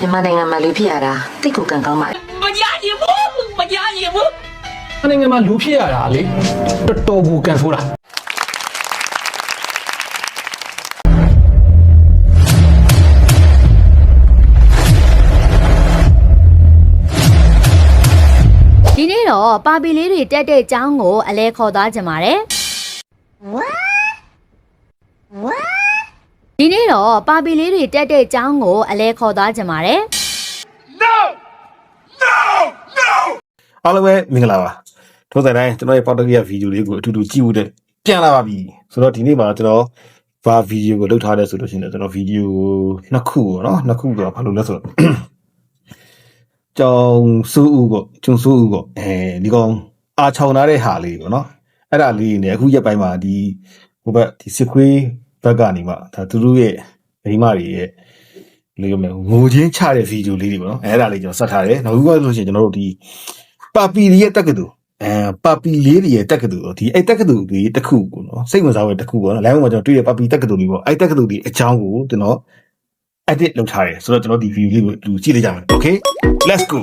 မြန်မာနိုင်ငံမှာလူဖြစ်ရတာတိတ်ကိုကံကောင်းပါမရရင်ဘူးမရရင်ဘူး။နိုင်ငံမှာလူဖြစ်ရတာလေတော်တော်ကိုကန်ဆိုးတာဒီနေ့တော့ပါပီလေးတွေတက်တဲ့အကြောင်းကိုအလဲခေါ်သွားကြပါတယ် ဒီနေ့တော့ပါပီလေးတွေတက်တဲ့အကြောင်းကိုအလဲခေါ်သွားကြပါတယ်အားလုံးပဲမင်္ဂလာပါထို့တဲ့တိုင်းကျွန်တော်ရဲ့ပေါက်တကရဗီဒီယိုလေးကိုအတူတူကြည့်ဖို့တဲ့ပြန်လာပါပြီဆိုတော့ဒီနေ့မှာကျွန်တော်ဘာဗီဒီယိုကိုလုပ်ထားလဲဆိုလို့ရှိရင်ကျွန်တော်ဗီဒီယိုနှစ်ခုပေါ့နော်နှစ်ခုတော့ဘာလို့လဲဆိုတော့ကြောင်စိုးဦးပေါ့ကျုံစိုးဦးပေါ့အဲဒီကောင်အာချောင်ထားတဲ့ဟာလေးပေါ့နော်အဲ့ဒါလေးနေအခုရက်ပိုင်းမှာဒီဟိုဘက်ဒီစစ်ခွေး ဘက်ကနေမှဒါသူတို့ရဲ့မိန်းမတွေရဲ့လေးရမယ်ငိုချင်းချတဲ့ဗီဒီယိုလေးတွေပေါ့နော်အဲ့ဒါလေးကျွန်တော်ဆက်ထားတယ်နောက်တစ်ခုကဆိုလို့ရှိရင်ကျွန်တော်တို့ဒီပါပီလေးရဲ့တက္ကသိုလ်အဲပါပီလေးတွေရဲ့တက္ကသိုလ်တော့ဒီအဲ့တက္ကသိုလ်တွေတစ်ခုကိုနော်စိတ်ဝင်စားတဲ့တစ်ခုပေါ့နော် live မှာကျွန်တော်တွေ့ရပါပီတက္ကသိုလ်တွေပေါ့အဲ့တက္ကသိုလ်တွေအကြောင်းကိုကျွန်တော် edit လုပ်ထားတယ်ဆိုတော့ကျွန်တော်ဒီ view လေးကိုလူကြည့်လိုက်ကြမယ် okay let's go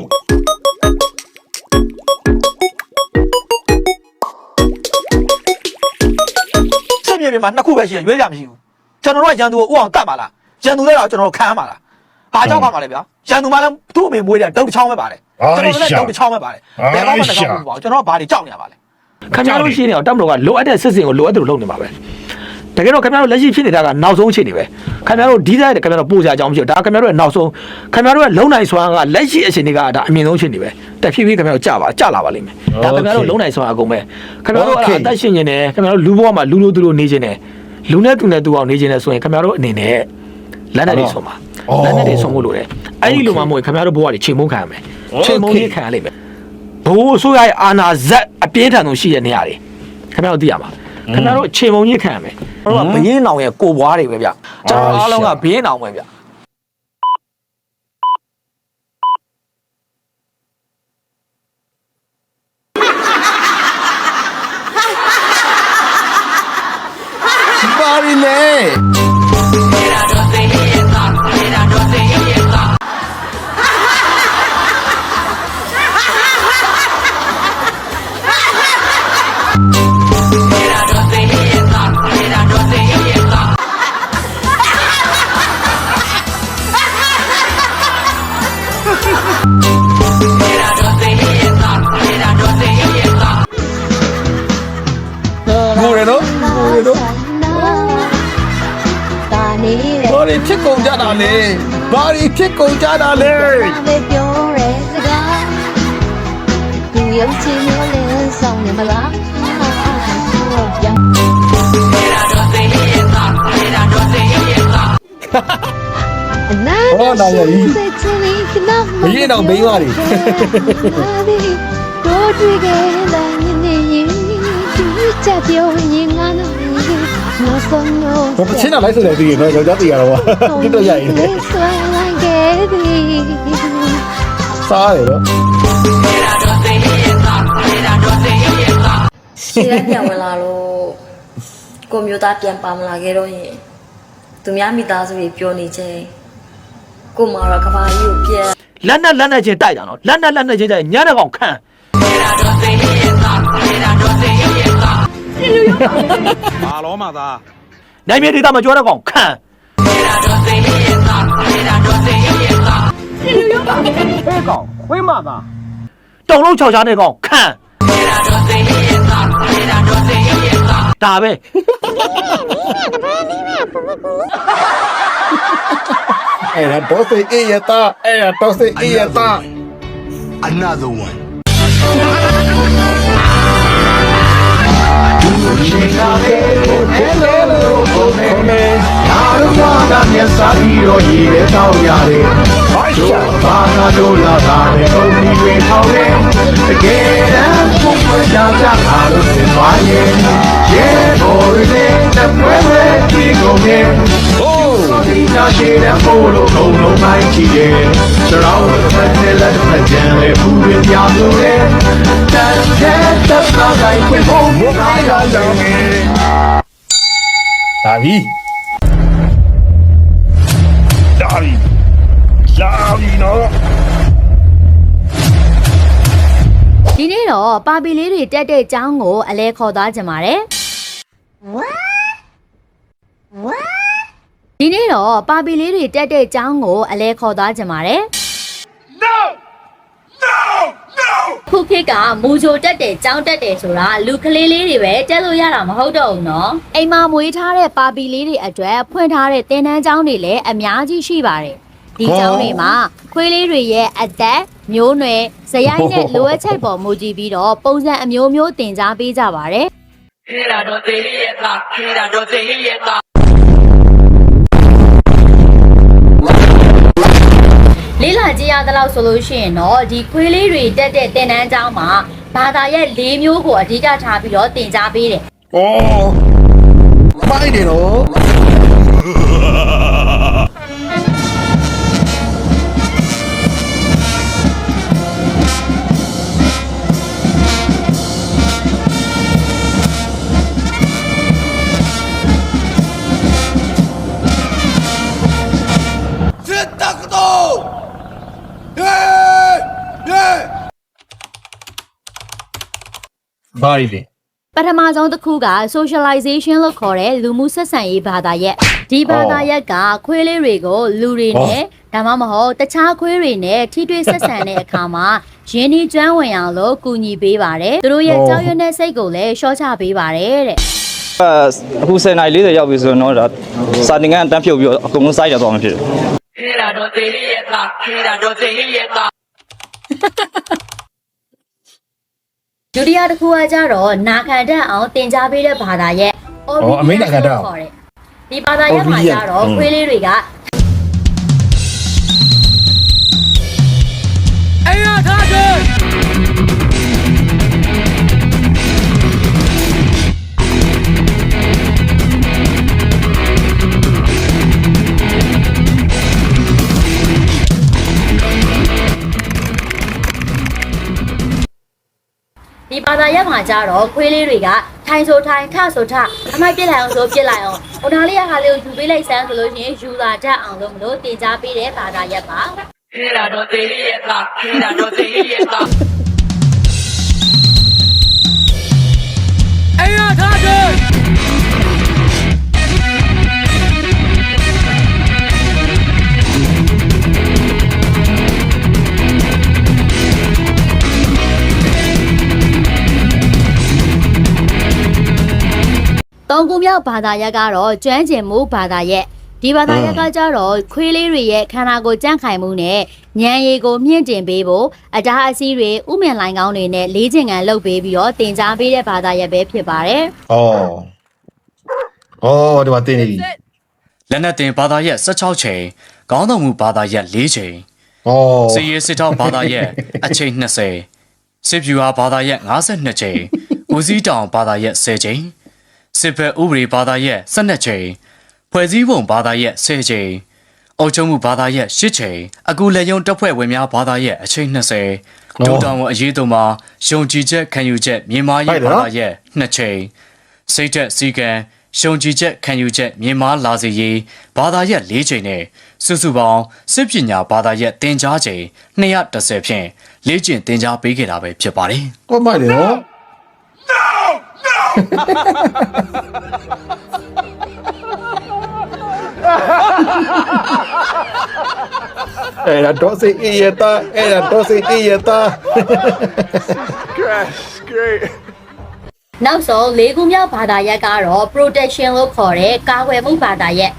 ပြင်မှာနှစ်ခုပဲရှိတယ်ရွေးကြမရှိဘူးကျွန်တော်တို့ကရန်သူကိုဥအောင်တတ်ပါလားရန်သူလည်းတော့ကျွန်တော်တို့ခံရမှာလားဘာကြောင့်ခံမှာလဲဗျာရန်သူမှလည်းသူ့အမေမွေးတယ်တုတ်တစ်ချောင်းပဲပါတယ်ကျွန်တော်လည်းတုတ်တစ်ချောင်းပဲပါတယ်ဘယ်တော့မှတစ်ချောင်းမဟုတ်ပါဘူးကျွန်တော်ကဘာတွေကြောက်နေရပါလဲခင်ဗျားတို့ရှိနေတော့တပ်မတော်ကလိုအပ်တဲ့စစ်စင်ကိုလိုအပ်တယ်လို့လုပ်နေပါပဲ တကယ်တော့ခင်ဗျားတို့လက်ရှိဖြစ်နေတာကနောက်ဆုံးအခြေအနေပဲခင်ဗျားတို့ဒီတိုင်းခင်ဗျားတို့ပို့ကြအကြောင်းမရှိဘူးဒါခင်ဗျားတို့ရဲ့နောက်ဆုံးခင်ဗျားတို့ရဲ့လုံနိုင်စွမ်းကလက်ရှိအခြေအနေကဒါအမြင့်ဆုံးအခြေအနေပဲတက်ဖြည်းဖြည်းခင်ဗျားတို့ကြာပါကြာလာပါလိမ့်မယ်ဒါခင်ဗျားတို့လုံနိုင်စွမ်းအကုန်ပဲခင်ဗျားတို့အဲ့ဒါအသက်ရှင်နေတယ်ခင်ဗျားတို့လူဘဝမှာလူလူသူတို့နေခြင်းတယ်လူနဲ့သူနဲ့သူအောင်နေခြင်းတယ်ဆိုရင်ခင်ဗျားတို့အနေနဲ့လက်နဲ့တွေဆုံးပါလက်နဲ့တွေဆုံးဖို့လိုတယ်အဲ့ဒီလိုမှမဟုတ်ခင်ဗျားတို့ဘဝတွေချိန်မုန်းခံရမယ်ချိန်မုန်းရေးခံရလိမ့်မယ်ဘိုးဆိုရရဲ့အာနာဇက်အပြင်းထန်ဆုံးရှိတဲ့နေရာတွေခင်ဗျားတို့သိရမှာ ခင်ဗျားတို့ချိန်မုန်းရေးခံရမယ်တို့ကဘရင်းနောင်ရဲ့ကိုဘွားတွေပဲဗျကျွန်တော်အားလုံးကဘရင်းနောင်ပဲဗျပါရီလေ ကုန်ကြတာလဲဘာတွေဖြစ်ကုန်ကြတာလဲပဲပြောရဲစကားသူရုပ်ချင်မျိုးလေးဆောင်နေမလားပြန်နာဟောလာရည်စိတ်ချင်လေးခဏမမရင်တော့ဘိန်းသွားတယ်ကိုတွေ့ခဲ့တဲ့ညနေရင်သူချက်ပြောရင်ငါတော့ နောက်ဆုံးတော့ဘာချင်းတော့လိုက်ဆိုတယ်ဒီနော်ယောက်ျားတီရတော့တိတော့ရရင်ဆွဲလိုက်ခဲ့သည်စားတယ်နော်ရှေ့ကပြန်ဝင်လာလို့ကိုမျိုးသားပြန်ပါမလာခဲ့တော့ရင်သူများမိသားစုတွေပြောနေချင်းကိုမတော်ကဘာကြီးကိုပြန်လက်နဲ့လက်နဲ့ချင်းတိုက်တာနော်လက်နဲ့လက်နဲ့ချင်းတိုက်ညတဲ့ကောင်ခန့် ဘာလောမှသာနိုင်မြေဒေသမှာကြောတဲ့ကောင်ခန့်ခွေးမသာတုံလုံးချောက်ချားတဲ့ကောင်ခန့်ဒါပဲအဲ့ဒါတော့စိအေးရတာအဲ့ဒါတော့စိအေးရတာ another one မျက်စာပြီးတော့ရည်တဲ့တောင်းရတယ်တို့ဘာသာတို့လာတာနဲ့ကုန်ဒီတွေထောင်းတယ်တကယ်တမ်းပုံပွင့်ကြကြတာလို့သင်ပါရဲ့ရဲဘော်တွေနဲ့ပွဲပွဲဒီကုန်ရဲ့ဟိုးဒီနာရှိတဲ့ပို့လို့ကုန်လုံးပိုင်းချီတယ်ကျွန်တော်တို့ဖက်နဲ့လက်ဖက်ကြံလေဘူးရပြလို့ ပြီဒါပြီလာပြီနော်ဒီနေ့တော့ပါပီလေးတွေတက်တဲ့အကြောင်းကိုအလဲခေါ်သွားကြပါတယ်ဒီနေ့တော့ပါပီလေးတွေတက်တဲ့အကြောင်းကိုအလဲခေါ်သွားကြပါတယ် No! No! No! ခုခေတ်ကမူဂျိုတက်တယ်ကြောင်းတက်တယ်ဆိုတာလူကလေးလေးတွေပဲတက်လို့ရတာမဟုတ်တော့ဘူးနော်အိမ်မှာမွေးထားတဲ့ပါပီလေးတွေအတွက်ဖွင့်ထားတဲ့သင်တန်းကျောင်းတွေလည်းအများကြီးရှိပါတယ်ဒီကျောင်းတွေမှာခွေးလေးတွေရဲ့အသက်မျိုးနွယ်ဇယိုင်းနဲ့လိုအပ်ချက်ပေါ်မူတည်ပြီးတော့ပုံစံအမျိုးမျိုးသင်ကြားပေးကြပါတယ် Era do terieta, era do terieta. လေးလာကြည့်ရသလောက်ဆိုလို့ရှိရင်တော့ဒီခွေးလေးတွေတက်တဲ့သင်တန်းကျောင်းမှာဘာသာရဲ့၄မျိုးကိုအဓိကထားပြီးတော့သင်ကြားပေးတယ်ဩမိုက်တယ်နော် ဘာရီလဲပထမဆုံးတစ်ခုက socialization လို့ခေါ်တဲ့လူမှုဆက်ဆံရေးဘာသာရပ်ဒီဘာသာရပ်ကခွေးလေးတွေကိုလူတွေနဲ့ဒါမှမဟုတ်တခြားခွေးတွေနဲ့ထိတွေ့ဆက်ဆံတဲ့အခါမှာရင်းနှီးကျွမ်းဝင်အောင်လို့ကူညီပေးပါတယ်သူတို့ရဲ့ကြောက်ရွံ့တဲ့စိတ်ကိုလည်းရှော့ချပေးပါတယ်တဲ့အခု10နိုင်40ရောက်ပြီဆိုတော့ဒါစာတင်ကန်းတန်းဖြုတ်ပြီးတော့အကုန်လုံးစိုက်ရသွားမှာဖြစ်တယ် Era do terieta, era do terieta. ဒုတိယတစ်ခုကကြတော့နာခံတတ်အောင်သင်ကြားပေးတဲ့ဘာသာရဲ့ Obedience အမေနာခံတတ်အောင်လို့ခေါ်တယ်ဒီဘာသာရပ်မှာကြတော့ Obedience ဟုတ် ခွေးလေးတွေကအဲ့ရထားကြ က်မှာကြတော့ခွေးလေးတွေကထိုင်ဆိုထိုင်ထဆိုထအမိုက်ပြစ်လိုက်အောင်ဆိုပြစ်လိုက်အောင်ဟိုဒါလေးကဟာလေးကိုယူပေးလိုက်စမ်းဆိုလို့ရှင်ယူလာတတ်အောင်လို့မလို့တင် जा ပေးတဲ့ဘာသာရပ်ပါခေလာတော့သေးလေးရဲ့သားခေလာတော့သေးလေးရဲ့သားအဲ့ရထားကြ ခုမြောက်ဘာသာရပ်ကတော့ကျွမ်းကျင်မှုဘာသာရပ်ဒီဘာသာရပ်ကကြတော့ခွေးလေးတွေရဲ့ခန္ဓာကိုယ်ကြန့်ခိုင်မှုနဲ့ဉာဏ်ရည်ကိုမြင့်တင်ပေးဖို့အတားအဆီးတွေဥမြင်လိုင်းကောင်းတွေနဲ့လေးချင်ကန်လုပ်ပေးပြီးတော့တင် जा ပေးတဲ့ဘာသာရပ်ပဲဖြစ်ပါတယ်ဩဩဒီမှာတင်နေပြီလက်နက်တင်ဘာသာရက်16ချိန်ခေါင်းဆောင်မှုဘာသာရက်4ချိန်ဩစီရီစစ်တောက်ဘာသာရက်အချိန်20စစ်ဖြူဟာဘာသာရက်52ချိန်ဦးစီးတောင်ဘာသာရက်10ချိန် စစ်ဘက်ဥပဒေဘာသာရက်12ချိန်ဖွဲ့စည်းပုံဘာသာရက်10ချိန်အုပ်ချုပ်မှုဘာသာရက်10ချိန်အကူလက်ယုံတပ်ဖွဲ့ဝင်များဘာသာရက်အချိန်20ဒုတောင်ဝန်အရေးတော်မှာယုံကြည်ချက်ခံယူချက်မြန်မာရေးဘာသာရက်2ချိန်စိတ်သက်စီကံရှုံကြည်ချက်ခံယူချက်မြန်မာလာစီရေးဘာသာရက်၄ချိန်နဲ့စုစုပေါင်းစစ်ပညာဘာသာရက်တင် जा ချိန်230ဖြင့်လေ့ကျင့်တင် जा ပေးခဲ့တာပဲဖြစ်ပါတယ်ဟောမိုက်တယ်နော် အဲ့ဒါတော့စိအေးရတာအဲ့ဒါတော့စိအေးရတာနောက်ဆုံးလေးခုမြောက်ဘာသာရပ်ကတော့ protection လို့ခေါ်တဲ့ကာကွယ်မှုဘာသာရပ်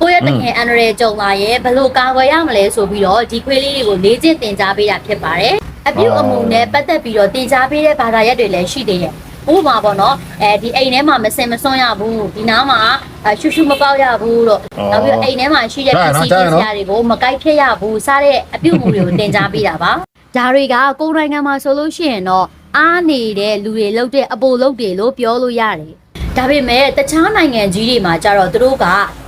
ကိုယ့်ရဲ့တခင်အန္တရာယ်ကြုံလာရဲ့ဘယ်လိုကာကွယ်ရမလဲဆိုပြီးတော့ဒီခွေးလေးတွေကိုလေ့ကျင့်သင်ကြားပေးတာဖြစ်ပါတယ်အပြုအမူနဲ့ပတ်သက်ပြီးတော့သင်ကြားပေးတဲ့ဘာသာရပ်တွေလည်းရှိသေးတယ် ဥပမာပေါ့နော်အဲဒီအိမ်ထဲမှာမစင်မစွန့်ရဘူးဒီနားမှာအဲရှူရှူမပေါက်ရဘူးလို့နောက်ပြီးတော့အိမ်ထဲမှာရှိတဲ့ပစ္စည်းပစ္စည်းတွေကိုမကိုက်ဖြစ်ရဘူးစတဲ့အပြုအမူတွေကိုသင်ကြားပေးတာပါဒါတွေကကိုယ်နိုင်ငံမှာဆိုလို့ရှိရင်တော့အားနေတဲ့လူတွေလုပ်တဲ့အပိုလုပ်တွေလို့ပြောလို့ရတယ်ဒါပေမဲ့တခြားနိုင်ငံကြီးတွေမှာကြတော့သူတို့က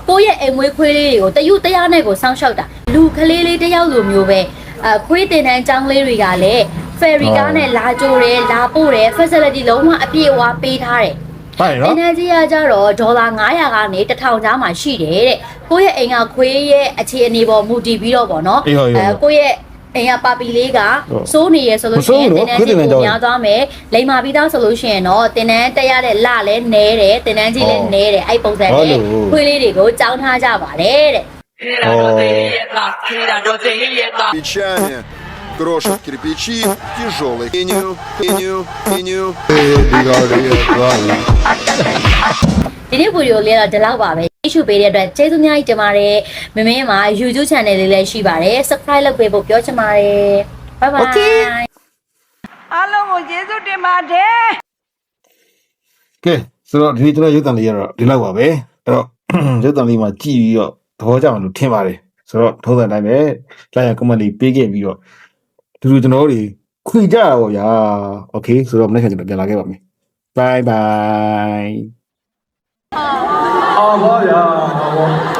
ကိုယ့်ရဲ့အိမ်မွေးခွေးလေးတွေကိုတยุတရနဲ့ကိုစောင့်ရှောက်တာလူကလေးလေးတစ်ယောက်လိုမျိုးပဲအခွေးတင်တန်းចောင်းလေးတွေကလည်း ဖယ်ရီကားနဲ့လာကြိုးတယ်လာပို့တယ် facility လုံးဝအပြည့်အဝပေးထားတယ်ဟုတ်နော် energy ကကြတော့ဒေါ်လာ900ကနေ1000ကျားမှရှိတယ်တဲ့ကိုယ့်ရဲ့အိမ်ကခွေးရဲ့အခြေအနေပေါ်မူတည်ပြီးတော့ပေါ့နော်အေးဟုတ်ဟုတ်ကိုယ့်ရဲ့အိမ်ကပါပီလေးကစိုးနေရဆိုလို့ရှိရင်တင်းတန်းကြီးကိုများသွားမယ်လိမ်မာပြီးသားဆိုလို့ရှိရင်တော့တင်းတန်းတက်ရတဲ့လလည်းနဲတယ်တင်းတန်းကြီးလည်းနဲတယ်အဲ့ပုံစံနဲ့ခွေးလေးတွေကိုကြောင်းထားကြပါလေတဲ့ Era oh. do Teieta, era do Teieta. Крошат кирпичи, тяжелый. Иню, иню, иню. ဒီနေ့ဗီဒီယိုလေးတော့ဒီလောက်ပါပဲကြည့်ရှုပေးတဲ့အတွက်ကျေးဇူးများကြီးတင်ပါတယ်မမင်းမှာ YouTube channel လေးလည်းရှိပါတယ် subscribe လုပ်ပေးဖို့ပြောချင်ပါတယ် bye bye အားလုံးကိုကျေးဇူးတင်ပါတယ် ကဲဆိုတော့ဒီနေ့ကျွန်တော်ရုပ်သံလေးရတော့ဒီလောက်ပါပဲအဲ့တော့ ရုပ်သံလေးမှာကြည့်ပြီးတော့သဘောကျမှလို့ထင်ပါတယ်ဆိုတော့ထုံးစံတိုင်းပဲလိုက်ရ comment လေးပေးခဲ့ပြီးတော့ ဒီလိုကျွန်တော်တို့တွေခွေကြတာပေါ့ဗျာโอเคဆိုတော့မနေ့ကကျွန်တော်ပြန်လာခဲ့ပါမယ် bye bye အောင်ပါဗျာ